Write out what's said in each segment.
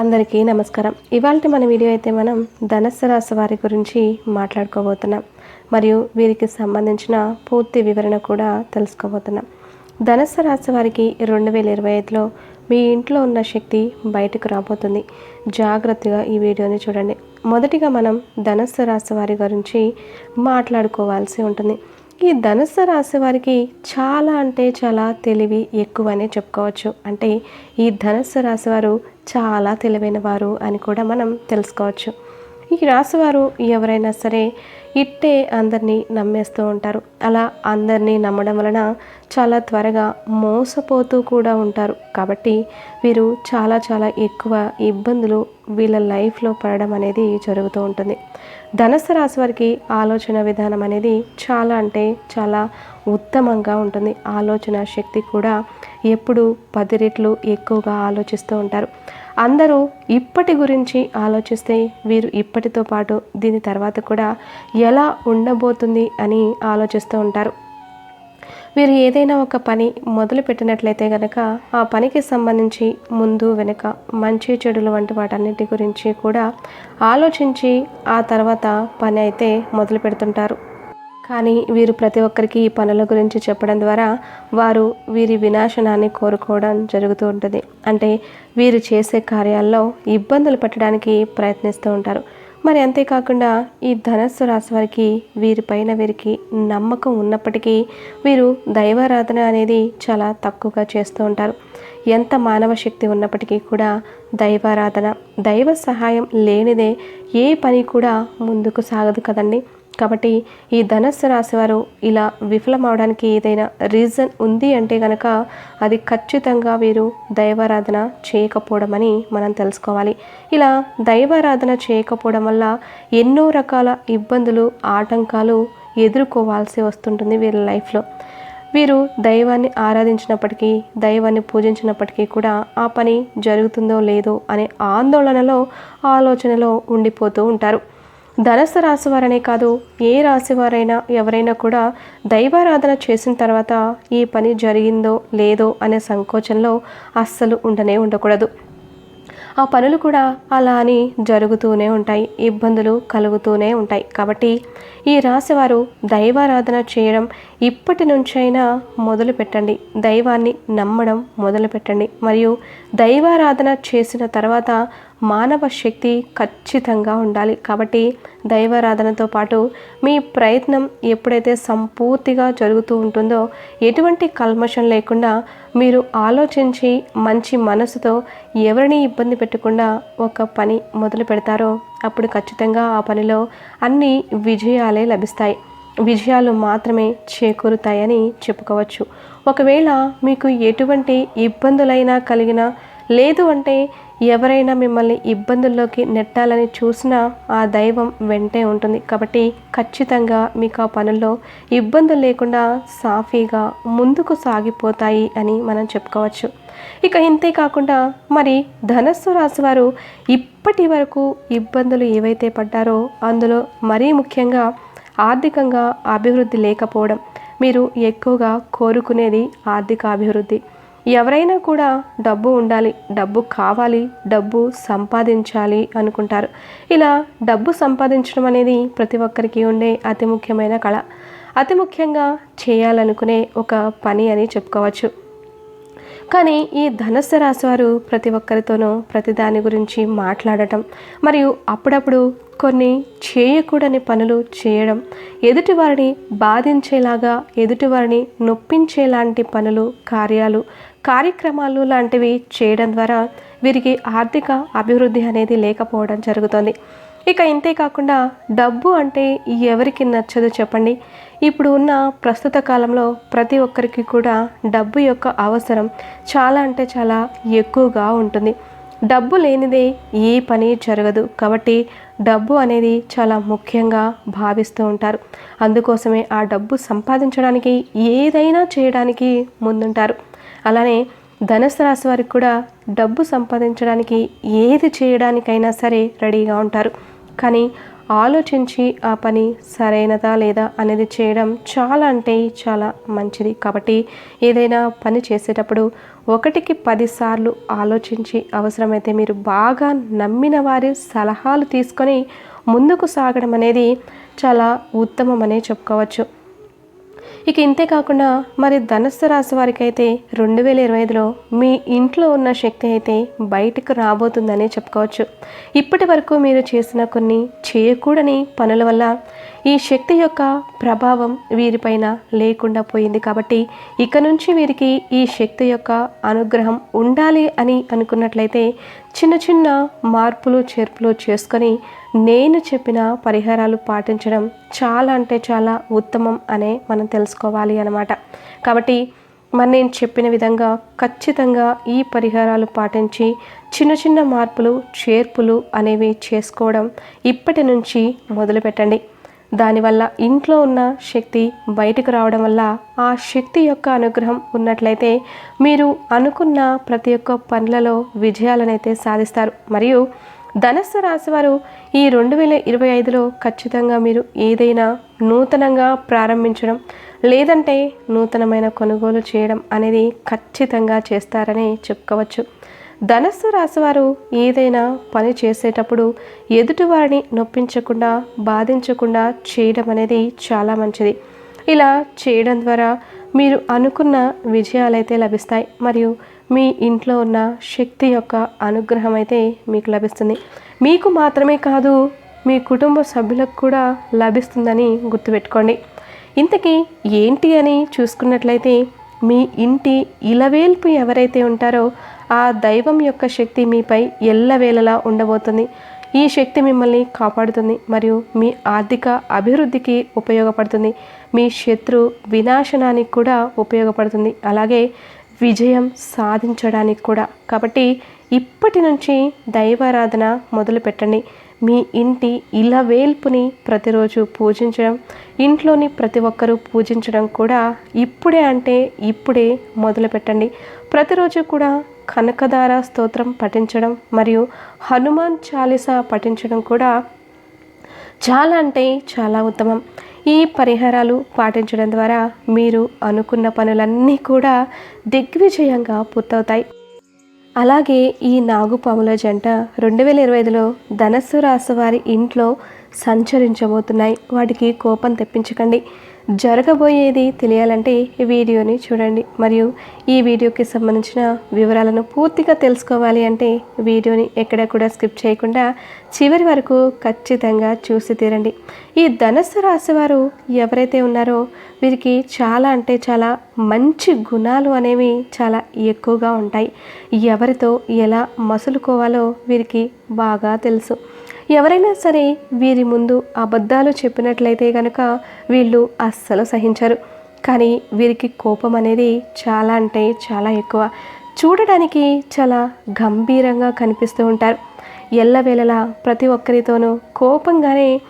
అందరికీ నమస్కారం. ఇవాళ మన వీడియో అయితే మనం ధనస్సు రాశి వారి గురించి మాట్లాడుకోబోతున్నాం. మరియు వీరికి సంబంధించిన పూర్తి వివరణ కూడా తెలుసుకోబోతున్నాం. ధనస్సు రాశి వారికి రెండు వేల ఇరవై ఐదులో మీ ఇంట్లో ఉన్న శక్తి బయటకు రాబోతుంది. జాగ్రత్తగా ఈ వీడియోని చూడండి. మొదటిగా మనం ధనస్సు రాశి వారి గురించి మాట్లాడుకోవాల్సి ఉంటుంది. ఈ ధనుసు రాశి వారికి చాలా అంటే చాలా తెలివి ఎక్కువనే చెప్పుకోవచ్చు. అంటే ఈ ధనుసు రాశి వారు చాలా తెలివైన వారు అని కూడా మనం తెలుసుకోవచ్చు. ఈ రాశివారు ఎవరైనా సరే ఇట్టే అందరినీ నమ్మేస్తూ ఉంటారు. అలా అందరినీ నమ్మడం వలన చాలా త్వరగా మోసపోతూ కూడా ఉంటారు. కాబట్టి వీరు చాలా చాలా ఎక్కువ ఇబ్బందులు వీళ్ళ లైఫ్లో పడడం అనేది జరుగుతూ ఉంటుంది. ధనస్సు రాశి వారికి ఆలోచన విధానం అనేది చాలా అంటే చాలా ఉత్తమంగా ఉంటుంది. ఆలోచన శక్తి కూడా ఎప్పుడు పది రెట్లు ఎక్కువగా ఆలోచిస్తూ ఉంటారు. అందరూ ఇప్పటి గురించి ఆలోచిస్తే వీరు ఇప్పటితో పాటు దీని తర్వాత కూడా ఎలా ఉండబోతుంది అని ఆలోచిస్తూ ఉంటారు. వీరు ఏదైనా ఒక పని మొదలు పెట్టినట్లయితే కనుక ఆ పనికి సంబంధించి ముందు వెనుక మంచి చెడులు వంటి వాటన్నిటి గురించి కూడా ఆలోచించి ఆ తర్వాత పని అయితే మొదలు పెడుతుంటారు. కానీ వీరు ప్రతి ఒక్కరికి ఈ పనుల గురించి చెప్పడం ద్వారా వారు వీరి వినాశనాన్ని కోరుకోవడం జరుగుతూ ఉంటుంది. అంటే వీరు చేసే కార్యాల్లో ఇబ్బందులు పెట్టడానికి ప్రయత్నిస్తూ ఉంటారు. మరి అంతేకాకుండా ఈ ధనస్సు రాశి వారికి వీరిపైన వీరికి నమ్మకం ఉన్నప్పటికీ వీరు దైవారాధన అనేది చాలా తక్కువగా చేస్తూ ఉంటారు. ఎంత మానవ శక్తి ఉన్నప్పటికీ కూడా దైవారాధన దైవ సహాయం లేనిదే ఏ పని కూడా ముందుకు సాగదు కదండి. కాబట్టి ఈ ధనస్సు రాశివారు ఇలా విఫలమవడానికి ఏదైనా రీజన్ ఉంది అంటే కనుక అది ఖచ్చితంగా వీరు దైవారాధన చేయకపోవడం అని మనం తెలుసుకోవాలి. ఇలా దైవారాధన చేయకపోవడం వల్ల ఎన్నో రకాల ఇబ్బందులు ఆటంకాలు ఎదుర్కోవాల్సి వస్తుంటుంది వీరి లైఫ్లో. వీరు దైవాన్ని ఆరాధించినప్పటికీ దైవాన్ని పూజించినప్పటికీ కూడా ఆ పని జరుగుతుందో లేదో అనే ఆందోళనలో ఆలోచనలో ఉండిపోతూ ఉంటారు. ధనస్సు రాశి వారనే కాదు ఏ రాశి వారైనా ఎవరైనా కూడా దైవారాధన చేసిన తర్వాత ఈ పని జరిగిందో లేదో అనే సంకోచంలో అస్సలు ఉండనే ఉండకూడదు. ఆ పనులు కూడా అలా అని జరుగుతూనే ఉంటాయి ఇబ్బందులు కలుగుతూనే ఉంటాయి. కాబట్టి ఈ రాశివారు దైవారాధన చేయడం ఇప్పటి నుంచైనా మొదలు పెట్టండి దైవాన్ని నమ్మడం మొదలు పెట్టండి మరియు దైవారాధన చేసిన తర్వాత మానవ శక్తి ఖచ్చితంగా ఉండాలి. కాబట్టి దైవారాధనతో పాటు మీ ప్రయత్నం ఎప్పుడైతే సంపూర్తిగా జరుగుతూ ఉంటుందో ఎటువంటి కల్మషం లేకుండా మీరు ఆలోచించి మంచి మనసుతో ఎవరిని ఇబ్బంది పెట్టకుండా ఒక పని మొదలు పెడతారో అప్పుడు ఖచ్చితంగా ఆ పనిలో అన్ని విజయాలే లభిస్తాయి. విజయాలు మాత్రమే చేకూరుతాయని చెప్పుకోవచ్చు. ఒకవేళ మీకు ఎటువంటి ఇబ్బందులైనా కలిగిన లేదు అంటే ఎవరైనా మిమ్మల్ని ఇబ్బందుల్లోకి నెట్టాలని చూసినా ఆ దైవం వెంటే ఉంటుంది. కాబట్టి ఖచ్చితంగా మీకు ఆ పనుల్లో ఇబ్బందులు లేకుండా సాఫీగా ముందుకు సాగిపోతాయి అని మనం చెప్పుకోవచ్చు. ఇక ఇంతే కాకుండా మరి ధనస్సు రాశి వారు ఇప్పటి వరకు ఇబ్బందులు ఏవైతే పడ్డారో అందులో మరీ ముఖ్యంగా ఆర్థికంగా అభివృద్ధి లేకపోవడం. మీరు ఎక్కువగా కోరుకునేది ఆర్థిక అభివృద్ధి. ఎవరైనా కూడా డబ్బు ఉండాలి డబ్బు కావాలి డబ్బు సంపాదించాలి అనుకుంటారు. ఇలా డబ్బు సంపాదించడం అనేది ప్రతి ఒక్కరికి ఉండే అతి ముఖ్యమైన కళ. అతి ముఖ్యంగా చేయాలనుకునే ఒక పని అని చెప్పుకోవచ్చు. కానీ ఈ ధనస్సు రాశి వారు ప్రతి ఒక్కరితోనూ ప్రతి దాని గురించి మాట్లాడటం మరియు అప్పుడప్పుడు కొన్ని చేయకూడని పనులు చేయడం ఎదుటివారిని బాధించేలాగా ఎదుటివారిని నొప్పించేలాంటి పనులు కార్యాలు కార్యక్రమాలు లాంటివి చేయడం ద్వారా వీరికి ఆర్థిక అభివృద్ధి అనేది లేకపోవడం జరుగుతుంది. ఇక ఇంతే కాకుండా డబ్బు అంటే ఎవరికి నచ్చదు చెప్పండి. ఇప్పుడు ఉన్న ప్రస్తుత కాలంలో ప్రతి ఒక్కరికి కూడా డబ్బు యొక్క అవసరం చాలా అంటే చాలా ఎక్కువగా ఉంటుంది. డబ్బు లేనిదే ఏ పని జరగదు. కాబట్టి డబ్బు అనేది చాలా ముఖ్యంగా భావిస్తూ ఉంటారు. అందుకోసమే ఆ డబ్బు సంపాదించడానికి ఏదైనా చేయడానికి ముందుంటారు. అలానే ధనుసు రాశి వారికి కూడా డబ్బు సంపాదించడానికి ఏది చేయడానికైనా సరే రెడీగా ఉంటారు. కానీ ఆలోచించి ఆ పని సరైనదా లేదా అనేది చేయడం చాలా అంటే చాలా మంచిది. కాబట్టి ఏదైనా పని చేసేటప్పుడు ఒకటికి పదిసార్లు ఆలోచించి అవసరమైతే మీరు బాగా నమ్మిన వారి సలహాలు తీసుకొని ముందుకు సాగడం అనేది చాలా ఉత్తమమనే చెప్పుకోవచ్చు. ఇక ఇంతే కాకుండా మరి ధనస్సు రాశి వారికి అయితే రెండు వేల ఇరవై ఐదులో మీ ఇంట్లో ఉన్న శక్తి అయితే బయటకు రాబోతుందనే చెప్పుకోవచ్చు. ఇప్పటి వరకు మీరు చేసిన కొన్ని చేయకూడని పనుల వల్ల ఈ శక్తి యొక్క ప్రభావం వీరిపైన లేకుండా పోయింది కాబట్టి ఇక నుంచి వీరికి ఈ శక్తి యొక్క అనుగ్రహం ఉండాలి అని అనుకున్నట్లయితే చిన్న చిన్న మార్పులు చేర్పులు చేసుకొని నేను చెప్పిన పరిహారాలు పాటించడం చాలా అంటే చాలా ఉత్తమం అనే మనం తెలుసుకోవాలి అన్నమాట. కాబట్టి మరి నేను చెప్పిన విధంగా ఖచ్చితంగా ఈ పరిహారాలు పాటించి చిన్న చిన్న మార్పులు చేర్పులు అనేవి చేసుకోవడం ఇప్పటి నుంచి మొదలుపెట్టండి. దానివల్ల ఇంట్లో ఉన్న శక్తి బయటకు రావడం వల్ల ఆ శక్తి యొక్క అనుగ్రహం ఉన్నట్లయితే మీరు అనుకున్న ప్రతి ఒక్క పనులలో విజయాలనైతే సాధిస్తారు. మరియు ధనస్సు రాశివారు ఈ రెండు వేల ఇరవై ఐదులో ఖచ్చితంగా మీరు ఏదైనా నూతనంగా ప్రారంభించడం లేదంటే నూతనమైన కొనుగోలు చేయడం అనేది ఖచ్చితంగా చేస్తారని చెప్పుకోవచ్చు. ధనస్సు రాశివారు ఏదైనా పని చేసేటప్పుడు ఎదుటివారిని నొప్పించకుండా బాధించకుండా చేయడం అనేది చాలా మంచిది. ఇలా చేయడం ద్వారా మీరు అనుకున్న విజయాలైతే లభిస్తాయి. మరియు మీ ఇంట్లో ఉన్న శక్తి యొక్క అనుగ్రహం అయితే మీకు లభిస్తుంది. మీకు మాత్రమే కాదు మీ కుటుంబ సభ్యులకు కూడా లభిస్తుందని గుర్తుపెట్టుకోండి. ఇంతకీ ఏంటి అని చూసుకున్నట్లయితే మీ ఇంటి ఇలవేల్పు ఎవరైతే ఉంటారో ఆ దైవం యొక్క శక్తి మీపై ఎల్లవేళలా ఉండబోతుంది. ఈ శక్తి మిమ్మల్ని కాపాడుతుంది మరియు మీ ఆర్థిక అభివృద్ధికి ఉపయోగపడుతుంది. మీ శత్రు వినాశనానికి కూడా ఉపయోగపడుతుంది. అలాగే విజయం సాధించడానికి కూడా. కాబట్టి ఇప్పటి నుంచి దైవారాధన మొదలు పెట్టండి. మీ ఇంటి ఇలవేల్పుని ప్రతిరోజు పూజించడం ఇంట్లోని ప్రతి ఒక్కరూ పూజించడం కూడా ఇప్పుడే అంటే ఇప్పుడే మొదలు పెట్టండి ప్రతిరోజు కూడా కనకదార స్తోత్రం పఠించడం మరియు హనుమాన్ చాలీసా పఠించడం కూడా చాలా అంటే చాలా ఉత్తమం. ఈ పరిహారాలు పాటించడం ద్వారా మీరు అనుకున్న పనులన్నీ కూడా దిగ్విజయంగా పూర్తవుతాయి. అలాగే ఈ నాగుపాముల జంట రెండు వేల ఇరవై ఐదులో ధనస్సు రాశి వారి ఇంట్లో సంచరించబోతున్నాయి. వాటికి కోపం తెప్పించకండి. జరగబోయేది తెలియాలంటే ఈ వీడియోని చూడండి. మరియు ఈ వీడియోకి సంబంధించిన వివరాలను పూర్తిగా తెలుసుకోవాలి అంటే వీడియోని ఎక్కడ కూడా స్కిప్ చేయకుండా చివరి వరకు ఖచ్చితంగా చూసి తీరండి. ఈ ధనస్సు రాశి వారు ఎవరైతే ఉన్నారో వీరికి చాలా అంటే చాలా మంచి గుణాలు అనేవి చాలా ఎక్కువగా ఉంటాయి. ఎవరితో ఎలా మసులుకోవాలో వీరికి బాగా తెలుసు. ఎవరైనా సరే వీరి ముందు అబద్ధాలు చెప్పినట్లయితే కనుక వీళ్ళు అస్సలు సహించరు. కానీ వీరికి కోపం అనేది చాలా అంటే చాలా ఎక్కువ. చూడడానికి చాలా గంభీరంగా కనిపిస్తూ ఉంటారు. ఎల్లవేళలా ప్రతి ఒక్కరితోనూ కోపంగానే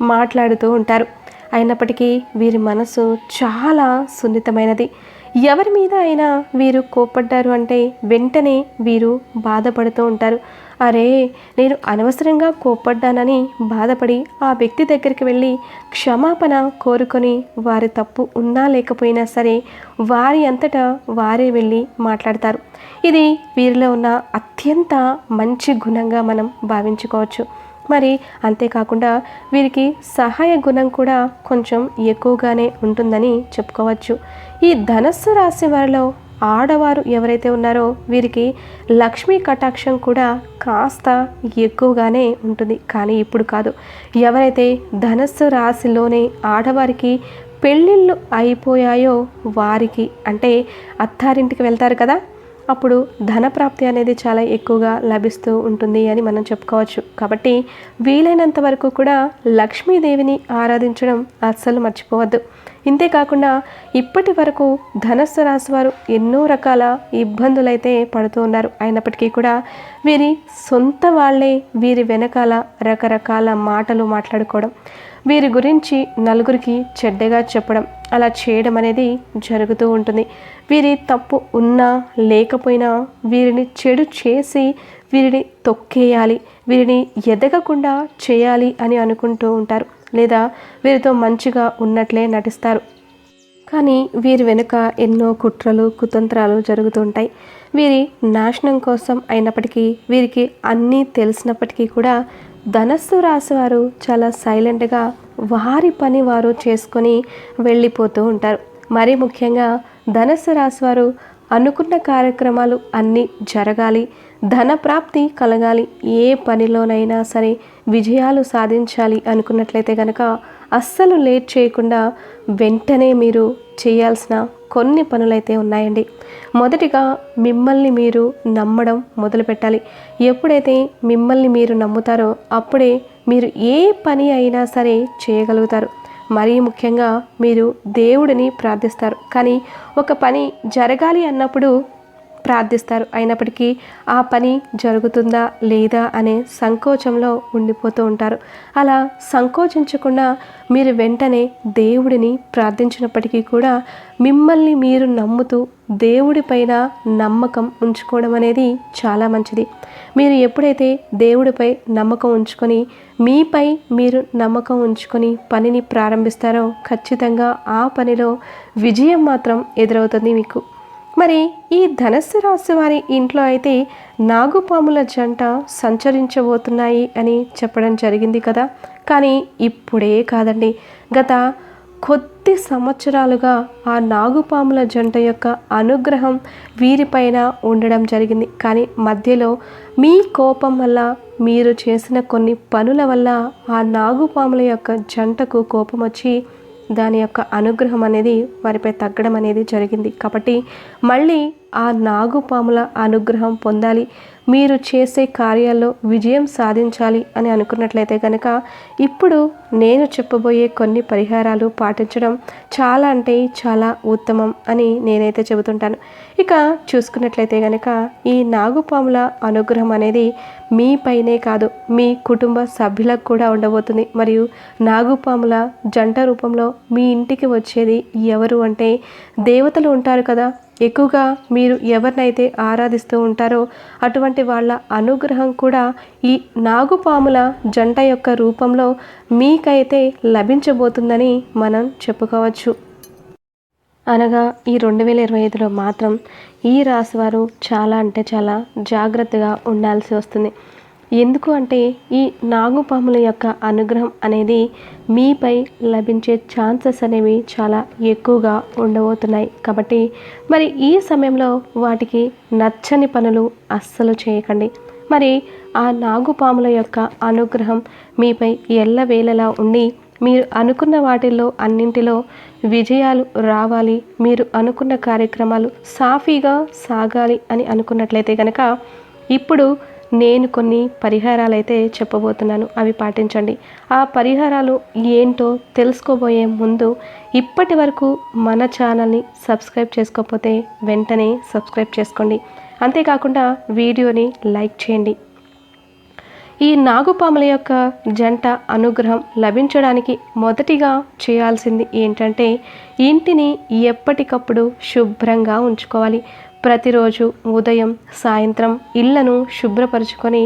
మాట్లాడుతూ ఉంటారు. అయినప్పటికీ వీరి మనసు చాలా సున్నితమైనది. ఎవరి మీద అయినా వీరు కోప్పడ్డారు అంటే వెంటనే వీరు బాధపడుతూ ఉంటారు. అరే నేను అనవసరంగా కోప్పడ్డానని బాధపడి ఆ వ్యక్తి దగ్గరికి వెళ్ళి క్షమాపణ కోరుకొని వారి తప్పు ఉన్నా లేకపోయినా సరే వారి అంతటా వారే వెళ్ళి మాట్లాడతారు. ఇది వీరిలో ఉన్న అత్యంత మంచి గుణంగా మనం భావించుకోవచ్చు. మరి అంతేకాకుండా వీరికి సహాయ గుణం కూడా కొంచెం ఎక్కువగానే ఉంటుందని చెప్పుకోవచ్చు. ఈ ధనస్సు రాశి వారిలో ఆడవారు ఎవరైతే ఉన్నారో వీరికి లక్ష్మీ కటాక్షం కూడా కాస్త ఎక్కువగానే ఉంటుంది. కానీ ఇప్పుడు కాదు. ఎవరైతే ధనస్సు రాశిలోనే ఆడవారికి పెళ్ళిళ్ళు అయిపోయాయో వారికి అంటే అత్తారింటికి వెళ్తారు కదా అప్పుడు ధనప్రాప్తి అనేది చాలా ఎక్కువగా లభిస్తూ ఉంటుంది అని మనం చెప్పుకోవచ్చు. కాబట్టి వీలైనంత వరకు కూడా లక్ష్మీదేవిని ఆరాధించడం అస్సలు మర్చిపోవద్దు. ఇంతేకాకుండా ఇప్పటి వరకు ధనస్సు రాశి వారు ఎన్నో రకాల ఇబ్బందులైతే పడుతూ ఉన్నారు. అయినప్పటికీ కూడా వీరి సొంత వాళ్ళే వీరి వెనకాల రకరకాల మాటలు మాట్లాడుకోవడం వీరి గురించి నలుగురికి చెడ్డగా చెప్పడం అలా చేయడం అనేది జరుగుతూ ఉంటుంది. వీరి తప్పు ఉన్నా లేకపోయినా వీరిని చెడు చేసి వీరిని తొక్కేయాలి వీరిని ఎదగకుండా చేయాలి అని అనుకుంటూ ఉంటారు లేదా వీరితో మంచిగా ఉన్నట్లే నటిస్తారు. కానీ వీరి వెనుక ఎన్నో కుట్రలు కుతంత్రాలు జరుగుతూ ఉంటాయి. వీరి నాశనం కోసం అయినప్పటికీ వీరికి అన్నీ తెలిసినప్పటికీ కూడా ధనస్సు రాశి వారు చాలా సైలెంట్గా వారి పని వారు చేసుకొని వెళ్ళిపోతూ ఉంటారు. మరి ముఖ్యంగా ధనస్సు రాశి వారు అనుకున్న కార్యక్రమాలు అన్నీ జరగాలి. ధన ప్రాప్తి కలగాలి. ఏ పనిలోనైనా సరే విజయాలు సాధించాలి అనుకున్నట్లయితే కనుక అస్సలు లేట్ చేయకుండా వెంటనే మీరు చేయాల్సిన కొన్ని పనులైతే ఉన్నాయండి. మొదటిగా మిమ్మల్ని మీరు నమ్మడం మొదలుపెట్టాలి. ఎప్పుడైతే మిమ్మల్ని మీరు నమ్ముతారో అప్పుడే మీరు ఏ పని అయినా సరే చేయగలుగుతారు. మరీ ముఖ్యంగా మీరు దేవుడిని ప్రార్థిస్తారు. కానీ ఒక పని జరగాలి అన్నప్పుడు ప్రార్థిస్తారు. అయినప్పటికీ ఆ పని జరుగుతుందా లేదా అనే సంకోచంలో ఉండిపోతూ ఉంటారు. అలా సంకోచించకుండా మీరు వెంటనే దేవుడిని ప్రార్థించినప్పటికీ కూడా మిమ్మల్ని మీరు నమ్ముతూ దేవుడిపైన నమ్మకం ఉంచుకోవడం అనేది చాలా మంచిది. మీరు ఎప్పుడైతే దేవుడిపై నమ్మకం ఉంచుకొని మీపై మీరు నమ్మకం ఉంచుకొని పనిని ప్రారంభిస్తారో ఖచ్చితంగా ఆ పనిలో విజయం మాత్రం ఎదురవుతుంది మీకు. మరి ఈ ధనస్సు రాశి వారి ఇంట్లో అయితే నాగుపాముల జంట సంచరించబోతున్నాయి అని చెప్పడం జరిగింది కదా. కానీ ఇప్పుడే కాదండి. గత కొద్ది సంవత్సరాలుగా ఆ నాగుపాముల జంట యొక్క అనుగ్రహం వీరిపైన ఉండడం జరిగింది. కానీ మధ్యలో మీ కోపం వల్ల మీరు చేసిన కొన్ని పనుల వల్ల ఆ నాగుపాముల యొక్క జంటకు కోపం వచ్చి దాని యొక్క అనుగ్రహం అనేది వారిపై తగ్గడం అనేది జరిగింది. కాబట్టి మళ్ళీ ఆ నాగుపాముల అనుగ్రహం పొందాలి. మీరు చేసే కార్యాల్లో విజయం సాధించాలి అని అనుకున్నట్లయితే కనుక ఇప్పుడు నేను చెప్పబోయే కొన్ని పరిహారాలు పాటించడం చాలా అంటే చాలా ఉత్తమం అని నేనైతే చెబుతుంటాను. ఇక చూసుకున్నట్లయితే కనుక ఈ నాగుపాముల అనుగ్రహం అనేది మీపైనే కాదు మీ కుటుంబ సభ్యులకు కూడా ఉండబోతుంది. మరియు నాగుపాముల జంట రూపంలో మీ ఇంటికి వచ్చేది ఎవరు అంటే దేవతలు ఉంటారు కదా ఎక్కువగా మీరు ఎవరినైతే ఆరాధిస్తూ ఉంటారో అటువంటి వాళ్ళ అనుగ్రహం కూడా ఈ నాగుపాముల జంట యొక్క రూపంలో మీకైతే లభించబోతుందని మనం చెప్పుకోవచ్చు. అనగా ఈ రెండు వేల ఇరవై ఐదులో మాత్రం ఈ రాశివారు చాలా అంటే చాలా జాగ్రత్తగా ఉండాల్సి వస్తుంది. ఎందుకు అంటే ఈ నాగుపాముల యొక్క అనుగ్రహం అనేది మీపై లభించే ఛాన్సెస్ అనేవి చాలా ఎక్కువగా ఉండబోతున్నాయి. కాబట్టి మరి ఈ సమయంలో వాటికి నచ్చని పనులు అస్సలు చేయకండి. మరి ఆ నాగుపాముల యొక్క అనుగ్రహం మీపై ఎల్లవేళలా ఉండి మీరు అనుకున్న వాటిల్లో అన్నింటిలో విజయాలు రావాలి మీరు అనుకున్న కార్యక్రమాలు సాఫీగా సాగాలి అని అనుకున్నట్లయితే కనుక ఇప్పుడు నేను కొన్ని పరిహారాలు అయితే చెప్పబోతున్నాను. అవి పాటించండి. ఆ పరిహారాలు ఏంటో తెలుసుకోబోయే ముందు ఇప్పటి వరకు మన ఛానల్ని సబ్స్క్రైబ్ చేసుకోకపోతే వెంటనే సబ్స్క్రైబ్ చేసుకోండి. అంతేకాకుండా వీడియోని లైక్ చేయండి. ఈ నాగుపాముల యొక్క జంట అనుగ్రహం లభించడానికి మొదటిగా చేయాల్సింది ఏంటంటే ఇంటిని ఎప్పటికప్పుడు శుభ్రంగా ఉంచుకోవాలి. ప్రతిరోజు ఉదయం సాయంత్రం ఇళ్ళను శుభ్రపరుచుకొని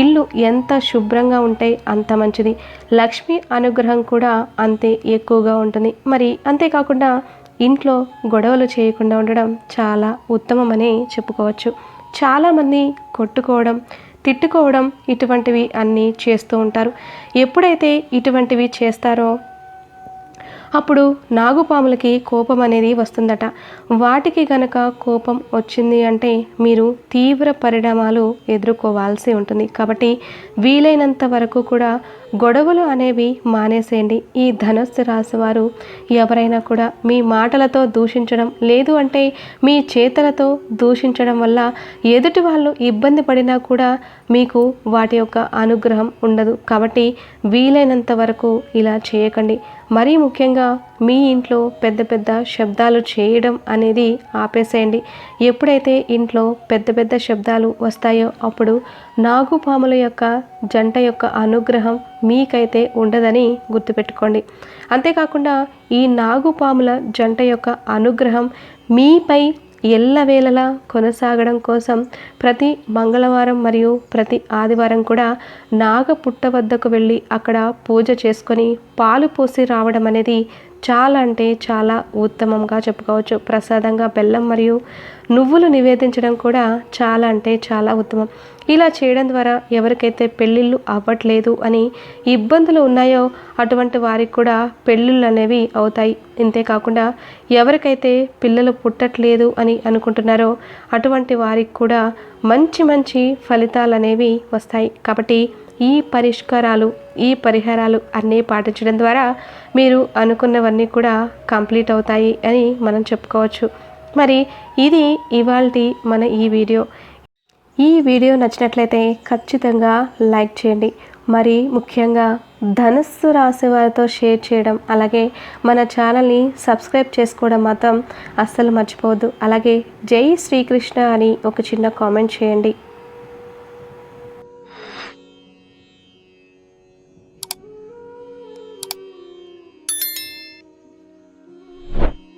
ఇల్లు ఎంత శుభ్రంగా ఉంటే అంత మంచిది. లక్ష్మి అనుగ్రహం కూడా అంతే ఎక్కువగా ఉంటుంది. మరి అంతేకాకుండా ఇంట్లో గొడవలు చేయకుండా ఉండడం చాలా ఉత్తమమని చెప్పుకోవచ్చు. చాలామంది కొట్టుకోవడం తిట్టుకోవడం ఇటువంటివి అన్నీ చేస్తూ ఉంటారు. ఎప్పుడైతే ఇటువంటివి చేస్తారో అప్పుడు నాగుపాములకి కోపం అనేది వస్తుందట. వాటికి గనక కోపం వచ్చింది అంటే మీరు తీవ్ర పరిణామాలు ఎదుర్కోవాల్సి ఉంటుంది. కాబట్టి వీలైనంత వరకు కూడా గొడవలు అనేవి మానేసేయండి. ఈ ధనస్సు రాశి వారు ఎవరైనా కూడా మీ మాటలతో దూషించడం లేదు అంటే మీ చేతలతో దూషించడం వల్ల ఎదుటి వాళ్ళు ఇబ్బంది పడినా కూడా మీకు వాటి యొక్క అనుగ్రహం ఉండదు. కాబట్టి వీలైనంత వరకు ఇలా చేయకండి. మరీ ముఖ్యంగా మీ ఇంట్లో పెద్ద పెద్ద శబ్దాలు చేయడం అనేది ఆపేసేయండి. ఎప్పుడైతే ఇంట్లో పెద్ద పెద్ద శబ్దాలు వస్తాయో అప్పుడు నాగుపాముల యొక్క జంట యొక్క అనుగ్రహం మీకైతే ఉండదని గుర్తుపెట్టుకోండి. అంతేకాకుండా ఈ నాగుపాముల జంట యొక్క అనుగ్రహం మీపై ఎల్లవేళలా కొనసాగడం కోసం ప్రతి మంగళవారం మరియు ప్రతి ఆదివారం కూడా నాగ పుట్ట వద్దకు వెళ్ళి అక్కడ పూజ చేసుకొని పాలు పోసి రావడం అనేది చాలా అంటే చాలా ఉత్తమంగా చెప్పుకోవచ్చు. ప్రసాదంగా బెల్లం మరియు నువ్వులు నివేదించడం కూడా చాలా అంటే చాలా ఉత్తమం. ఇలా చేయడం ద్వారా ఎవరికైతే పెళ్ళిళ్ళు అవ్వట్లేదు అని ఇబ్బందులు ఉన్నాయో అటువంటి వారికి కూడా పెళ్ళిళ్ళు అనేవి అవుతాయి. ఇంతేకాకుండా ఎవరికైతే పిల్లలు పుట్టట్లేదు అని అనుకుంటున్నారో అటువంటి వారికి కూడా మంచి మంచి ఫలితాలు అనేవి వస్తాయి. కాబట్టి ఈ పరిష్కారాలు ఈ పరిహారాలు అన్నీ పాటించడం ద్వారా మీరు అనుకున్నవన్నీ కూడా కంప్లీట్ అవుతాయి అని మనం చెప్పుకోవచ్చు. మరి ఇది ఇవాల్టి మన ఈ వీడియో. ఈ వీడియో నచ్చినట్లయితే ఖచ్చితంగా లైక్ చేయండి. మరి ముఖ్యంగా ధనస్సు రాశి వారితో షేర్ చేయడం అలాగే మన ఛానల్ని సబ్స్క్రైబ్ చేసుకోవడం మాత్రం అస్సలు మర్చిపోవద్దు. అలాగే జై శ్రీకృష్ణ అని ఒక చిన్న కామెంట్ చేయండి.